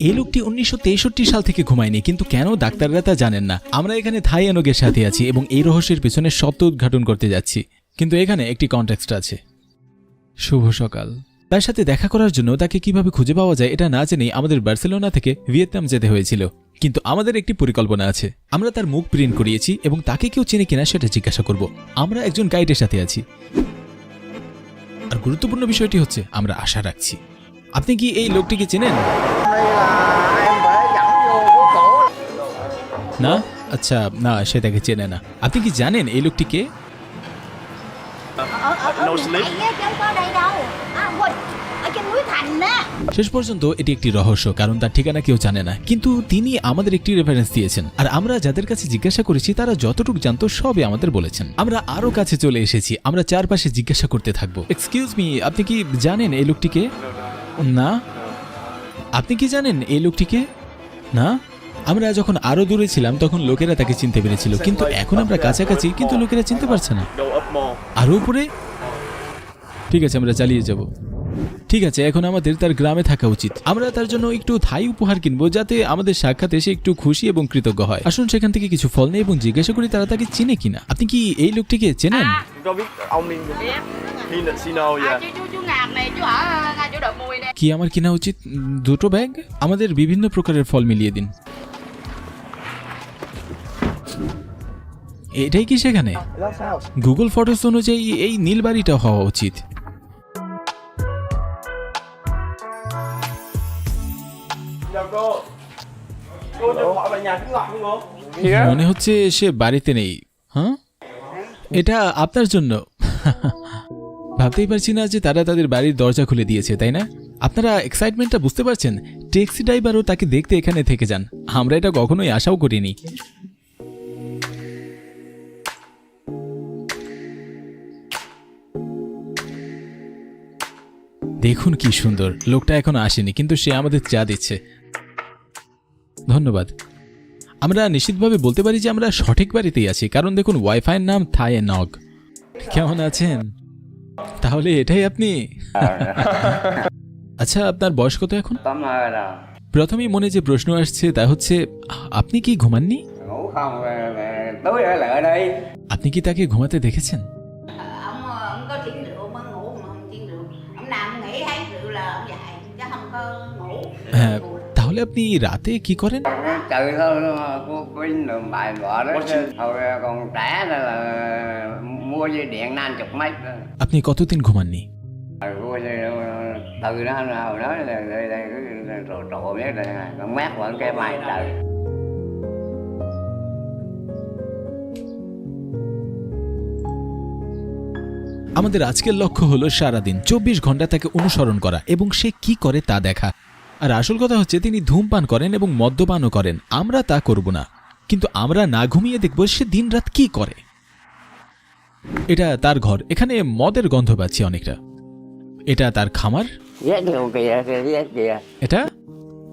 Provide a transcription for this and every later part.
এই লোকটি উনিশশো তেষট্টি সাল থেকে ঘুমায়নি, কিন্তু কেন ডাক্তাররা তা জানেন না। আমরা এখানে থাই এনগের সাথে আছি এবং এই রহস্যের পেছনে সত্য উদ্ঘাটন করতে যাচ্ছি। কিন্তু এখানে একটি কনটেক্সট আছে। শুভ সকাল। তার সাথে দেখা করার জন্য তাকে কীভাবে খুঁজে পাওয়া যায় এটা না জেনেই আমাদের বার্সেলোনা থেকে ভিয়েতনাম যেতে হয়েছিল। কিন্তু আমাদের একটি পরিকল্পনা আছে। আমরা তার মুখ প্রিন্ট করিয়েছি এবং তাকে কেউ চেনে কিনা সেটা জিজ্ঞাসা করব। আমরা একজন গাইডের সাথে আছি। আর গুরুত্বপূর্ণ বিষয়টি হচ্ছে, আমরা আশা রাখছি। আপনি কি এই লোকটিকে চেনেন? না আচ্ছা না সে তাকে চেনে না আপনি কি জানেন এই লোকটিকে শেষ পর্যন্ত এটি একটি রহস্য কারণ তার ঠিকানা কেউ জানে না। কিন্তু তিনি আমাদের একটি রেফারেন্স দিয়েছেন। আর আমরা যাদের কাছে জিজ্ঞাসা করেছি তারা যতটুকু জানতো সবই আমাদের বলেছেন। আমরা আরও কাছে চলে এসেছি আমরা চারপাশে জিজ্ঞাসা করতে থাকব। এক্সকিউজ মি আপনি কি জানেন এই লোকটিকে? না? আপনি কি জানেন এই লোকটিকে না আমরা যখন আরও দূরে ছিলাম তখন লোকেরা তাকে চিনতে পেরেছিল কিন্তু এখন আমরা কাছাকাছি কিন্তু লোকেরা চিনতে পারছে না আরও উপরে ঠিক আছে আমরা চালিয়ে যাব ঠিক আছে এখন আমাদের তার গ্রামে থাকা উচিত আমরা তার জন্য একটু থাই উপহার কিনবো যাতে আমাদের সাক্ষাৎ এসে একটু খুশি এবং কৃতজ্ঞ হয় আসুন সেখান থেকে কিছু ফল নেই এবং জিজ্ঞাসা করি তারা তাকে চিনে কিনা আপনি কি এই লোকটিকে চেনেন কি আমার কেনা উচিত? দুটো ব্যাগ? আমাদের বিভিন্ন প্রকারের ফল মিলিয়ে দিন। এটাই কি সেখানে? গুগল ফটোস অনুযায়ী এই নীল বাড়িটা হওয়া উচিত। মনে হচ্ছে সে বাড়িতে নেই হ্যাঁ? এটা আপনার জন্য। ভাবতেই পারছি না যে তারা তাদের বাড়ির দরজা খুলে দিয়েছে, তাই না? আপনারা এক্সাইটমেন্টটা বুঝতে পারছেন? ট্যাক্সি ড্রাইভারও তাকে দেখতে এখানে থেকে যান। আমরা এটা কখনোই আশাও করিনি। দেখুন কি সুন্দর। লোকটা এখনও আসেনি, কিন্তু সে আমাদের চা দিচ্ছে। ধন্যবাদ। আমরা নিশ্চিতভাবে বলতে পারি যে আমরা সঠিক বাড়িতেই আছি, কারণ দেখুন ওয়াইফাইয়ের নাম থাই নগ কেমন আছেন? তাহলে এটাই আপনি? আচ্ছা আপনার বয়স কত এখন? প্রথমেই মনে যে প্রশ্ন আসছে তা হচ্ছে, আপনি কি ঘুমাননি? আপনি কি তাকে ঘুমাতে দেখেছেন? হ্যাঁ, তাহলে আপনি রাতে কি করেন? আপনি কতদিন ঘুমাননি আমাদের আজকের লক্ষ্য হলো সারাদিন চব্বিশ ঘণ্টা তাকে অনুসরণ করা এবং সে কি করে তা দেখা আর আসল কথা হচ্ছে তিনি ধূমপান করেন এবং মদ্যপানও করেন আমরা তা করব না কিন্তু আমরা না ঘুমিয়ে দেখব সে দিন রাত কি করে এটা তার ঘর। এখানে মদের গন্ধ পাচ্ছি অনেকটা। এটা তার খামার? এটা?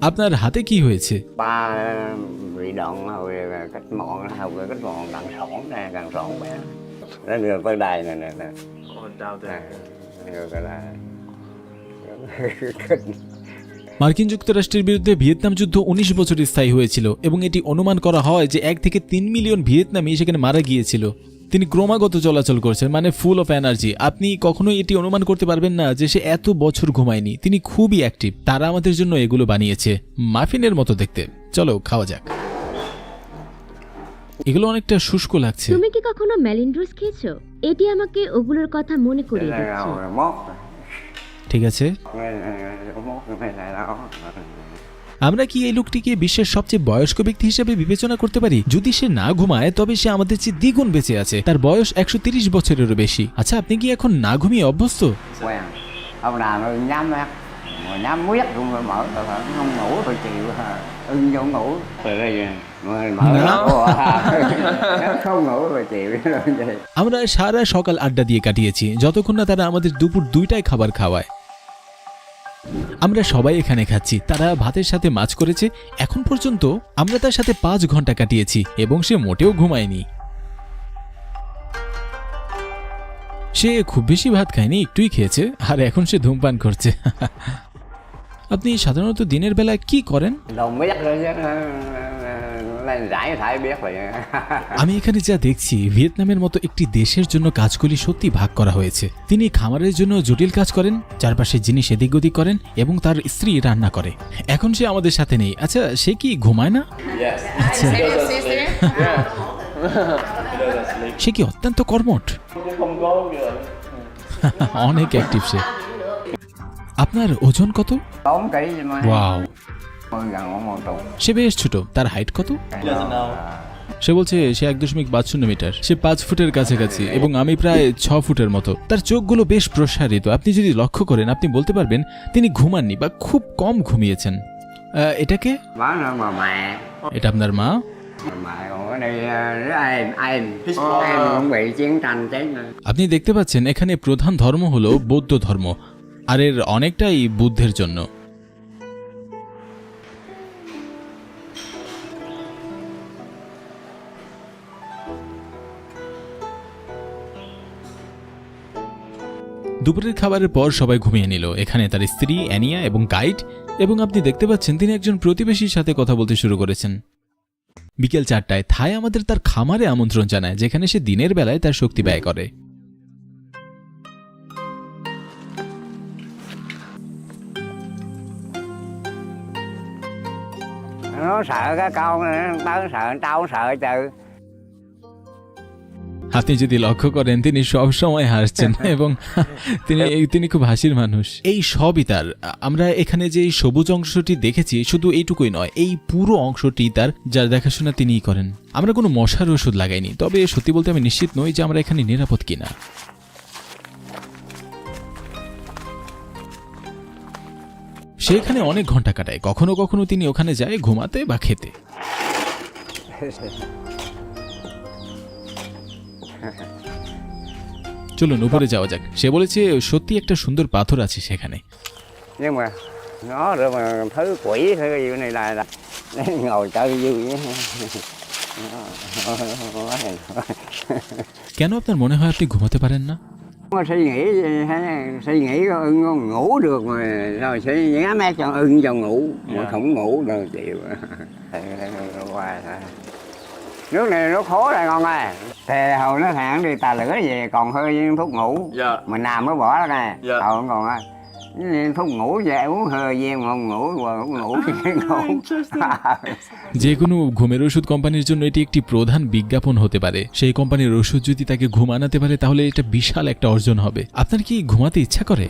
আপনার হাতে কি đây মার্কিন যুক্তরাষ্ট্রের বিরুদ্ধে ভিয়েতনাম যুদ্ধ উনিশ বছর স্থায়ী হয়েছিল এবং এটি অনুমান করা হয় যে এক থেকে তিন মিলিয়ন ভিয়েতনামি সেখানে মারা গিয়েছিল। তিনি ক্রমাগত চলাচল করছেন মানে ফুল অফ এনার্জি আপনি কখনোই এটি অনুমান করতে পারবেন না যে সে এত বছর ঘুমায়নি তিনি খুবই অ্যাক্টিভ তারা আমাদের জন্য এগুলো বানিয়েছে মাফিনের মতো দেখতে চলো খাওয়া যাক এগুলো অনেকটা শুষ্ক লাগছে তুমি কি কখনো ম্যালিন্ড্রোস খেয়েছো এটি আমাকে ওগুলোর কথা মনে করিয়ে দিচ্ছে ঠিক আছে আমরা কি এই লোকটিকে বিশ্বের সবচেয়ে বয়স্ক ব্যক্তি হিসেবে বিবেচনা করতে পারি? যদি সে না ঘুমায় তবে সে আমাদের চেয়ে দ্বিগুণ বেঁচে আছে। তার বয়স একশো তিরিশ বছরেরও বেশি। আচ্ছা আপনি কি এখন না ঘুমিয়ে অভ্যস্ত? Quen ông nào mà nhắm mắt mà nhắm miết cũng phải mở rồi không ngủ phải chịu ưng vô ngủ. Rồi đây mà mở Đó. nó không ngủ phải chịu. vậy আমরা সারা সকাল আড্ডা দিয়ে কাটিয়েছি। যতক্ষণ না তারা আমাদের দুপুর দুইটায় খাবার খাওয়ায়। আমরা সবাই এখানে খাচ্ছি। তারা ভাতের সাথে মাছ করেছে। এখন পর্যন্ত আমরা তার সাথে পাঁচ ঘণ্টা কাটিয়েছি এবং সে মোটেও ঘুমায়নি। সে খুব বেশি ভাত খায়নি, একটুই খেয়েছে, আর এখন সে ধূমপান করছে। আপনি সাধারণত দিনের বেলা কি করেন? আমি এখানে যা দেখছি ভিয়েতনামের মতো একটি দেশের জন্য কাজগুলি সত্যি ভাগ করা হয়েছে। তিনি খামারের জন্য জটিল কাজ করেন চারপাশে জিনিস এদিক ওদিক করেন এবং তার স্ত্রী রান্না করে। এখন সে আমাদের সাথে নেই। আচ্ছা সে কি ঘুমায় না? আচ্ছা. সে কি অত্যন্ত কর্মঠ. অনেক অ্যাক্টিভ সে। আপনার ওজন কত? ওয়াও সে বেশ ছোট। তার হাইট কত? সে বলছে সে এক দশমিক পাঁচ শূন্য মিটার। সে পাঁচ ফুটের কাছাকাছি এবং আমি প্রায় ছ ফুটের মতো। তার চোখগুলো বেশ প্রসারিত। আপনি যদি লক্ষ্য করেন আপনি বলতে পারবেন তিনি ঘুমাননি বা খুব কম ঘুমিয়েছেন। এটাকে এটা আপনার মা? আপনি দেখতে পাচ্ছেন এখানে প্রধান ধর্ম হলো বৌদ্ধ ধর্ম। আর এর অনেকটাই বুদ্ধের জন্য। দুপুরের খাবারের পর সবাই ঘুমিয়ে নিল। এখানে তার স্ত্রী, অ্যানিয়া এবং গাইড এবং আপনি দেখতে পাচ্ছেন তিনি একজন প্রতিবেশীর সাথে কথা বলতে শুরু করেছেন। বিকেল চারটায় থাই আমাদের তার খামারে আমন্ত্রণ জানায়, যেখানে সে দিনের বেলায় তার শক্তি ব্যয় করে। Chứ. আপনি যদি লক্ষ্য করেন তিনি সব সময় হাসছেন এবং তিনি তিনি খুব হাসির মানুষ। এই সবই তার আমরা এখানে যে সবুজ অংশটি দেখেছি শুধু এইটুকুই নয় এই পুরো অংশটি তার যার দেখাশোনা তিনিই করেন। আমরা কোনো মশার ওষুধ লাগাইনি তবে সত্যি বলতে আমি নিশ্চিত নই যে আমরা এখানে নিরাপদ কিনা। সে এখানে অনেক ঘণ্টা কাটায় কখনো কখনো তিনি ওখানে যায় ঘুমাতে বা খেতে। চলুন উপরে যাওয়া যাক সে বলেছে সত্যি একটা সুন্দর পাথর আছে সেখানে কেন আপনার মনে হয় আপনি ঘুমাতে পারেন না সেই nước này nó khó rồi con ơi thì hồi nó thẳng đi tà lửa về còn hơi viên thuốc ngủ Dạ. mình nằm mới bỏ đó nè Dạ. hồi còn á thuốc ngủ về uống hơi viên không ngủ ngủ ngủ যে কোনো ঘুমের ওষুধ কোম্পানির জন্য এটি একটি প্রধান বিজ্ঞাপন হতে পারে সেই কোম্পানির ওষুধ যদি তাকে ঘুম আনাতে পারে তাহলে এটা বিশাল একটা অর্জন হবে আপনার কি ঘুমাতে ইচ্ছা করে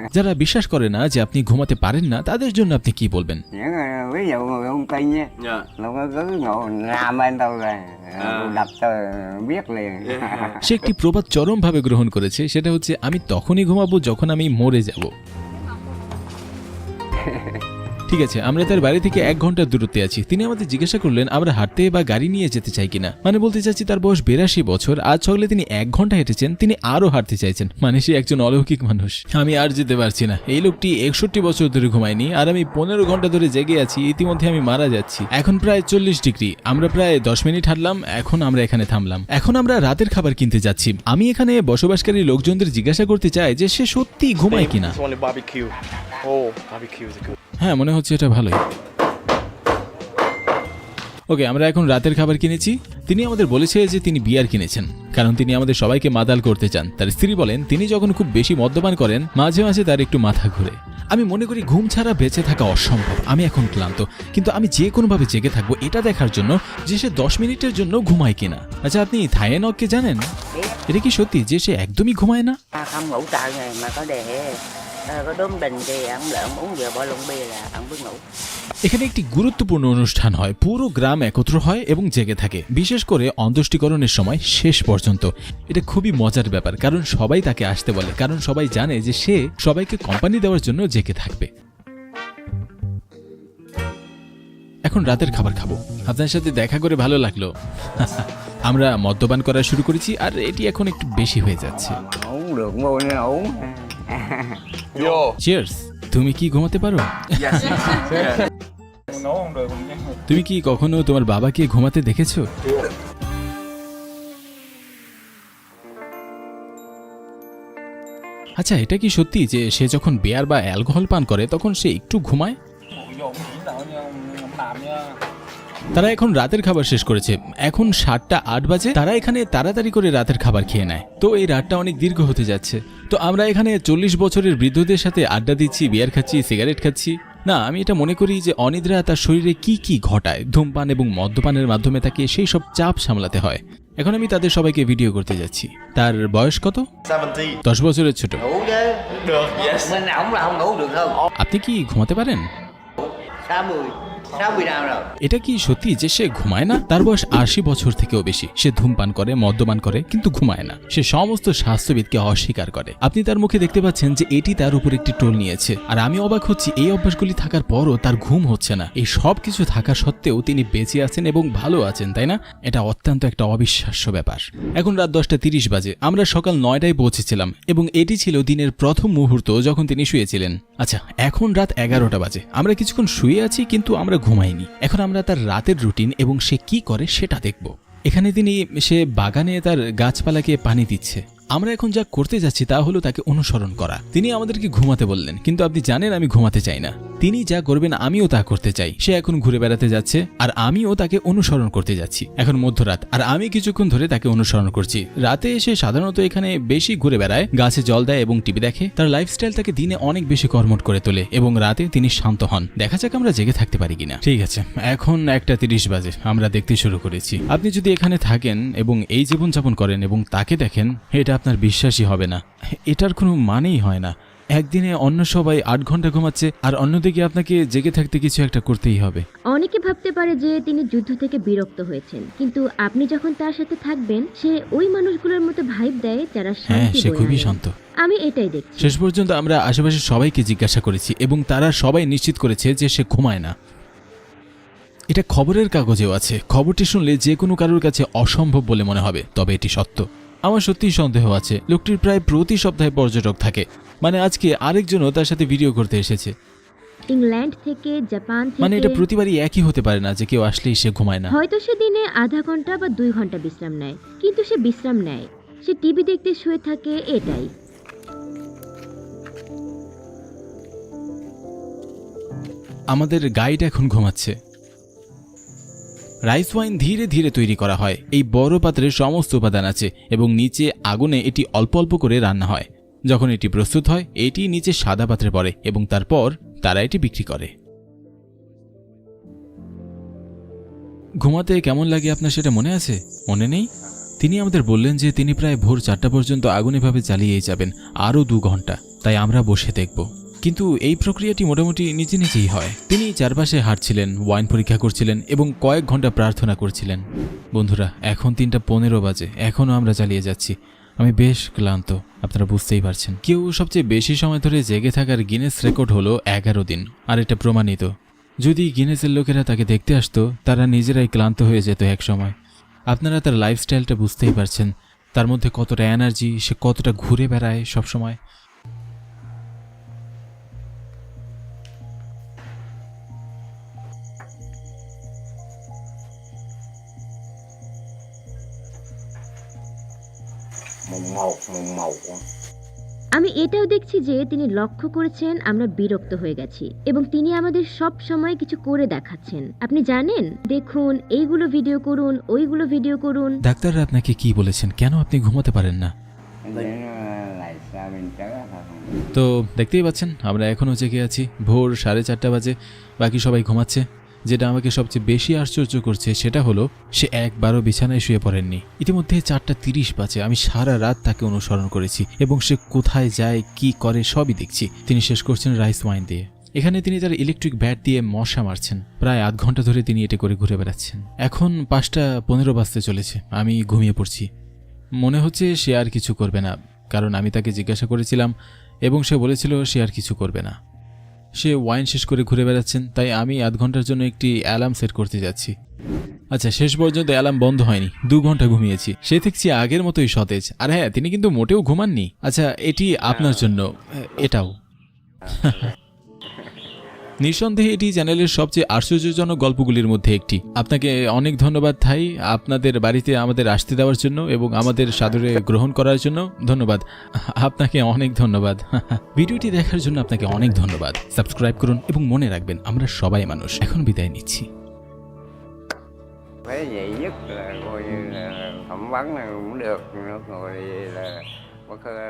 যারা বিশ্বাস করে না যে আপনি ঘুমাতে পারেন না তাদের জন্য আপনি কি বলবেন? সে একটি প্রবাদ চরম ভাবে গ্রহণ করেছে সেটা হচ্ছে আমি তখনই ঘুমাবো যখন আমি মরে যাব। Hehehe ঠিক আছে, আমরা তার বাড়ি থেকে এক ঘণ্টার দূরত্বে আছি। তিনি আমাদের জিজ্ঞাসা করলেন, আমরা হাঁটতে বা গাড়ি নিয়ে যেতে চাই কিনা? মানে বলতে চাচ্ছি, তার বয়স বিরাশি বছর আজ সকালে তিনি এক ঘণ্টা হেঁটেছেন, তিনি আরও হাঁটতে চাইছেন। মানে সে একজন অলৌকিক মানুষ। আমি আর যেতে পারছি না। এই লোকটি একষট্টি বছর ধরে ঘুমায়নি, আর আমি পনেরো ঘণ্টা ধরে জেগে আছি, ইতিমধ্যে আমি মারা যাচ্ছি। এখন প্রায় চল্লিশ ডিগ্রি, আমরা প্রায় দশ মিনিট হাঁটলাম, এখন আমরা এখানে থামলাম। এখন আমরা রাতের খাবার কিনতে যাচ্ছি। আমি এখানে বসবাসকারী লোকজনদের জিজ্ঞাসা করতে চাই যে সে সত্যি ঘুমায় কিনা। হ্যাঁ মনে হচ্ছে এটা ভালোই। ওকে, আমরা এখন রাতের খাবার কিনেছি। তিনি আমাদের বলেছে যে তিনি বিয়ার কিনেছেন, কারণ তিনি আমাদের সবাইকে মাতাল করতে চান। তার স্ত্রী বলেন, তিনি যখন খুব বেশি মদ্যপান করেন, মাঝে মাঝে তার একটু মাথা ঘুরে। আমি মনে করি ঘুম ছাড়া বেঁচে থাকা অসম্ভব। আমি এখন ক্লান্ত, কিন্তু আমি যে কোনোভাবে জেগে থাকব এটা দেখার জন্য যে সে দশ মিনিটের জন্য ঘুমায় কিনা। আচ্ছা আপনি থাইয়েনককে জানেন? এটা কি সত্যি যে সে একদমই ঘুমায় না? À, có đốm thì uống bỏ bia là ngủ. এখানে একটি গুরুত্বপূর্ণ অনুষ্ঠান হয়। পুরো গ্রাম একত্র হয় এবং জেগে থাকে। বিশেষ করে অন্ত্যেষ্টিকরণের সময় শেষ পর্যন্ত। এটা খুবই মজার ব্যাপার কারণ সবাই তাকে আসতে বলে। কারণ সবাই জানে যে সে সবাইকে কোম্পানি দেওয়ার জন্য জেগে থাকবে। এখন রাতের খাবার খাব। আপনার সাথে দেখা করে ভালো লাগল। আমরা মদ্যপান করা শুরু করেছি আর এটি এখন একটু বেশি হয়ে যাচ্ছে। Yo. চিয়ার্স তুমি কি ঘুমাতে পারো? তুমি কি কখনো তোমার বাবাকে ঘুমাতে দেখেছ? আচ্ছা এটা কি সত্যি যে সে যখন বেয়ার বা অ্যালকোহল পান করে তখন সে একটু ঘুমায়? তারা এখন রাতের খাবার শেষ করেছে। এখন সাতটা আট বাজে তারা এখানে তাড়াতাড়ি করে রাতের খাবার খেয়ে নেয়। তো এই রাতটা অনেক দীর্ঘ হতে যাচ্ছে। তো আমরা এখানে চল্লিশ বছরের বৃদ্ধদের সাথে আড্ডা দিচ্ছি বিয়ার খাচ্ছি সিগারেট খাচ্ছি। না আমি এটা মনে করি যে অনিদ্রা তার শরীরে কি কি ঘটায় ধূমপান এবং মদ্যপানের মাধ্যমে তাকে সেই সব চাপ সামলাতে হয়। এখন আমি তাদের সবাইকে ভিডিও করতে যাচ্ছি। তার বয়স কত? দশ বছরের ছোট। আপনি কি ঘুমাতে পারেন? 60 60 năm rồi এটা কি সত্যি যে সে ঘুমায় না? তার বয়স আশি বছর থেকেও বেশি। সে ধূমপান করে, মদ্যপান করে, কিন্তু ঘুমায় না। সে সমস্ত স্বাস্থ্যবিদকে অস্বীকার করে। আপনি তার মুখে দেখতে পাচ্ছেন যে এটি তার উপর একটি টোল নিয়েছে। আর আমি অবাক হচ্ছি, এই অভ্যাসগুলি থাকার পরও তার ঘুম হচ্ছে না। এই সব কিছু থাকা সত্ত্বেও তিনি বেঁচে আছেন এবং ভালো আছেন, তাই না? এটা অত্যন্ত একটা অবিশ্বাস্য ব্যাপার। এখন রাত দশটা তিরিশ বাজে। আমরা সকাল নয়টায় পৌঁছেছিলাম এবং এটি ছিল দিনের প্রথম মুহূর্ত যখন তিনি শুয়েছিলেন। আচ্ছা এখন রাত এগারোটা বাজে। আমরা কিছুক্ষণ শুয়ে আছি, কিন্তু আমরা ঘুমাইনি। এখন আমরা তার রাতের রুটিন এবং সে কি করে সেটা দেখব। এখানে তিনি সে বাগানে তার গাছপালাকে পানি দিচ্ছে। আমরা এখন যা করতে যাচ্ছি তা হলো তাকে অনুসরণ করা। তিনি আমাদেরকে ঘুমাতে বললেন, কিন্তু আপনি জানেন আমি ঘুমাতে চাই না। তিনি যা করবেন আমিও তা করতে চাই। সে এখন ঘুরে বেড়াতে যাচ্ছে, আর আমিও তাকে অনুসরণ করতে যাচ্ছি। এখন মধ্যরাত, আর আমি কিছুক্ষণ ধরে তাকে অনুসরণ করছি। রাতে এসে সাধারণত এখানে বেশি ঘুরে বেড়ায়, গাছে জল দেয় এবং টিভি দেখে। তার লাইফস্টাইল তাকে দিনে অনেক বেশি কর্মট করে তোলে, এবং রাতে তিনি শান্ত হন। দেখা যাক আমরা জেগে থাকতে পারি কিনা। ঠিক আছে, এখন একটা তিরিশ বাজে, আমরা দেখতে শুরু করেছি। আপনি যদি এখানে থাকেন এবং এই জীবনযাপন করেন এবং তাকে দেখেন, এটা আপনার বিশ্বাসই হবে না। এটার কোনো মানেই হয় না। একদিনে অন্য সবাই আট ঘণ্টা ঘুমাচ্ছে আর অন্যদিকে আপনাকে জেগে থাকতে কিছু একটা করতেই হবে। অনেকে ভাবতে পারে যে তিনি যুদ্ধ থেকে বিরক্ত হয়েছেন। কিন্তু আপনি যখন তার সাথে থাকবেন সে ওই মানুষগুলোর মতো ভাইব দেয় যারা হ্যাঁ শান্তি সে বয়ে খুবই আনে। শান্ত। আমি এটাই দেখছি। শেষ পর্যন্ত আমরা আশেপাশে সবাইকে জিজ্ঞাসা করেছি এবং তারা সবাই নিশ্চিত করেছে যে সে ঘুমায় না। এটা খবরের কাগজেও আছে। খবরটি শুনলে যে কোনো কারোর কাছে অসম্ভব বলে মনে হবে তবে এটি সত্য। আমার সত্যিই সন্দেহ আছে। লোকটির প্রায় প্রতি সপ্তাহে পর্যটক থাকে। মানে আজকে আরেকজনও তার সাথে ভিডিও করতে এসেছে। ইংল্যান্ড থেকে জাপান থেকে মানে এটা প্রতিবারই একই হতে পারে না যে কেউ আসলেই সে ঘুমায় না। হয়তো সে দিনে আধা ঘণ্টা বা দুই ঘণ্টা বিশ্রাম নেয় কিন্তু সে বিশ্রাম নেয়। সে টিভি দেখতে শুয়ে থাকে এটাই। আমাদের গাইড এখন ঘুমাচ্ছে। রাইস ওয়াইন ধীরে ধীরে তৈরি করা হয়। এই বড় পাত্রে সমস্ত উপাদান আছে এবং নিচে আগুনে এটি অল্প অল্প করে রান্না হয়। যখন এটি প্রস্তুত হয়, এটি নিচে সাদা পাত্রে পড়ে এবং তারপর তারা এটি বিক্রি করে। ঘুমাতে কেমন লাগে আপনার সেটা মনে আছে? মনে নেই? তিনি আমাদের বললেন যে তিনি প্রায় ভোর চারটা পর্যন্ত আগুন এভাবে চালিয়েই যাবেন, আরও দু ঘণ্টা। তাই আমরা বসে দেখব। কিন্তু এই প্রক্রিয়াটি মোটামুটি নিজে নিজেই হয়। তিনি চারপাশে হাঁটছিলেন, ওয়াইন পরীক্ষা করছিলেন এবং কয়েক ঘণ্টা প্রার্থনা করছিলেন। বন্ধুরা, এখন তিনটা পনেরো বাজে, এখনও আমরা চালিয়ে যাচ্ছি। আমি বেশ ক্লান্ত, আপনারা বুঝতেই পারছেন। কেউ সবচেয়ে বেশি সময় ধরে জেগে থাকার গিনেস রেকর্ড হলো এগারো দিন, আর এটা প্রমাণিত। যদি গিনেসের লোকেরা তাকে দেখতে আসতো, তারা নিজেরাই ক্লান্ত হয়ে যেত এক সময়। আপনারা তার লাইফস্টাইলটা বুঝতেই পারছেন, তার মধ্যে কতটা এনার্জি সে কতটা ঘুরে বেড়ায় সবসময়। আমি এটাও দেখছি যে তিনি লক্ষ্য করেছেন আমরা বিরক্ত হয়ে গেছি এবং তিনি আমাদের সব সময় কিছু করে দেখাচ্ছেন। আপনি জানেন? দেখুন এইগুলো ভিডিও করুন ওইগুলো ভিডিও করুন। ডাক্তাররা আপনাকে কি বলেছেন? কেন আপনি ঘুমাতে পারেন না? তো দেখতেই পাচ্ছেন আমরা এখনও জেগে আছি। ভোর সাড়ে চারটা বাজে বাকি সবাই ঘুমাচ্ছে। যেটা আমাকে সবচেয়ে বেশি আশ্চর্য করছে সেটা হলো, সে একবারও বিছানায় শুয়ে পড়েননি। ইতিমধ্যে চারটা তিরিশ বাজে, আমি সারা রাত তাকে অনুসরণ করেছি এবং সে কোথায় যায়, কি করে, সবই দেখছি। তিনি শেষ করছেন রাইস ওয়াইন দিয়ে। এখানে তিনি তার ইলেকট্রিক ব্যাট দিয়ে মশা মারছেন। প্রায় আধ ঘণ্টা ধরে তিনি এটা করে ঘুরে বেড়াচ্ছেন। এখন পাঁচটা পনেরো বাজতে চলেছে, আমি ঘুমিয়ে পড়ছি। মনে হচ্ছে সে আর কিছু করবে না, কারণ আমি তাকে জিজ্ঞাসা করেছিলাম এবং সে বলেছিল সে আর কিছু করবে না। সে ওয়াইন শেষ করে ঘুরে বেড়াচ্ছেন, তাই আমি আধ ঘণ্টার জন্য একটি অ্যালার্ম সেট করতে যাচ্ছি। আচ্ছা শেষ পর্যন্ত অ্যালার্ম বন্ধ হয়নি, দু ঘণ্টা ঘুমিয়েছি। সে দেখছি আগের মতোই সতেজ। আর হ্যাঁ তিনি কিন্তু মোটেও ঘুমাননি। আচ্ছা এটি আপনার জন্য, এটাও। নিঃসন্দেহে এটি চ্যানেলের সবচেয়ে আশ্চর্যজনক গল্পগুলির মধ্যে একটি। আপনাকে অনেক ধন্যবাদ থাই আপনাদের বাড়িতে আমাদের আসতে দেওয়ার জন্য এবং আমাদের সাদরে গ্রহণ করার জন্য ধন্যবাদ। আপনাকে অনেক ধন্যবাদ। ভিডিওটি দেখার জন্য আপনাকে অনেক ধন্যবাদ। সাবস্ক্রাইব করুন এবং মনে রাখবেন আমরা সবাই মানুষ। এখন বিদায় নিচ্ছি। Cái gì nhất là coi như là thẩm vấn này cũng được, rồi là bất là